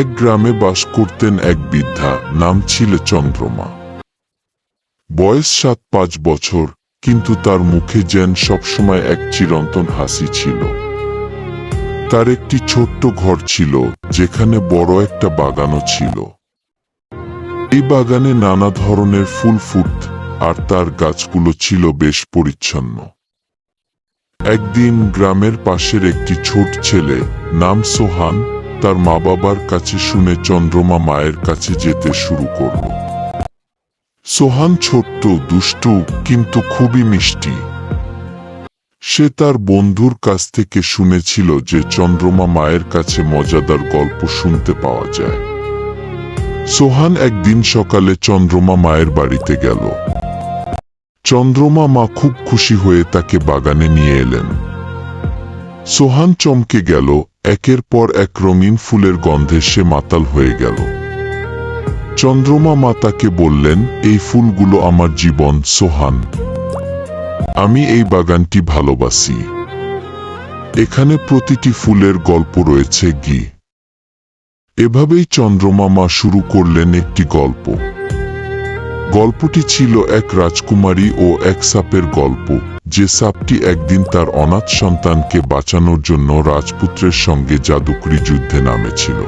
এক গ্রামে বাস করতেন এক বৃদ্ধা, নাম ছিল চন্দ্রমা। বয়স সাত পাঁচ বছর, কিন্তু তার মুখে যেন সবসময় এক চিরন্তন হাসি ছিল। তার একটি ছোট্ট ঘর ছিল, যেখানে বড় একটা বাগানও ছিল। এই বাগানে নানা ধরনের ফুল ফুট, আর তার গাছগুলো ছিল বেশ পরিচ্ছন্ন। একদিন গ্রামের পাশের একটি ছোট ছেলে, নাম সোহান তার মা বাবার কাছে শুনে চন্দ্রমা মায়ের কাছে যেতে শুরু করল। সোহান ছোট্ট, দুষ্টু, কিন্তু খুবই মিষ্টি। সে তার বন্ধুর কাছ থেকে শুনেছিল যে চন্দ্রমা মায়ের কাছে মজাদার গল্প শুনতে পাওয়া যায়। সোহান একদিন সকালে চন্দ্রমা মায়ের বাড়িতে গেল। চন্দ্রমা মা খুব খুশি হয়ে তাকে বাগানে নিয়ে এলেন। সোহান চমকে গেল একের পর এক রঙিন ফুলের গন্ধে সে মাতাল হয়ে গেল। চন্দ্রমা মাতাকে বললেন, এই ফুলগুলো আমার জীবন, সোহান। আমি এই বাগানটি ভালোবাসি। এখানে প্রতিটি ফুলের গল্প রয়েছে গি। এভাবেই চন্দ্রমা মা শুরু করলেন একটি গল্প। গল্পটি ছিল এক রাজকুমারী ও এক সাপের গল্প। যে সাপটি একদিন তার অনাথ সন্তানকে বাঁচানোর জন্য রাজপুত্রের সঙ্গে জাদুকরি যুদ্ধে নামেছিল।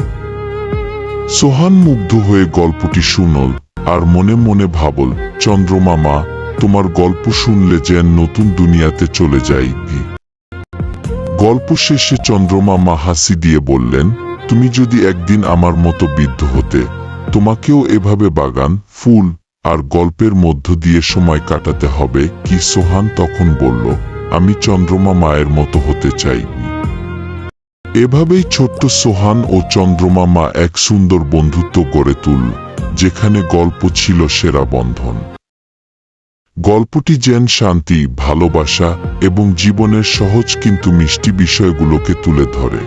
সোহান মুগ্ধ হয়ে গল্পটি শুনল আর মনে মনে ভাবল চন্দ্রমা মা তোমার গল্প শুনলে যেন নতুন দুনিয়াতে চলে যাই গল্প শেষে চন্দ্রমা মা হাসি দিয়ে বললেন, তুমি যদি একদিন আমার মতো বিদ্ধ হতে, তোমাকেও এভাবে বাগান, ফুল আর গল্পের মধ্য দিয়ে সময় কাটাতে হবে, কি সোহান তখন বলল, আমি চন্দ্রমা মায়ের মতো হতে চাই এভাবেই ছোট্ট সোহান ও চন্দ্রমা মা এক সুন্দর বন্ধুত্ব গড়ে তুল, যেখানে গল্প ছিল সেরা বন্ধন। গল্পটি যেন শান্তি, ভালোবাসা এবং জীবনের সহজ কিন্তু মিষ্টি বিষয়গুলোকে তুলে ধরে।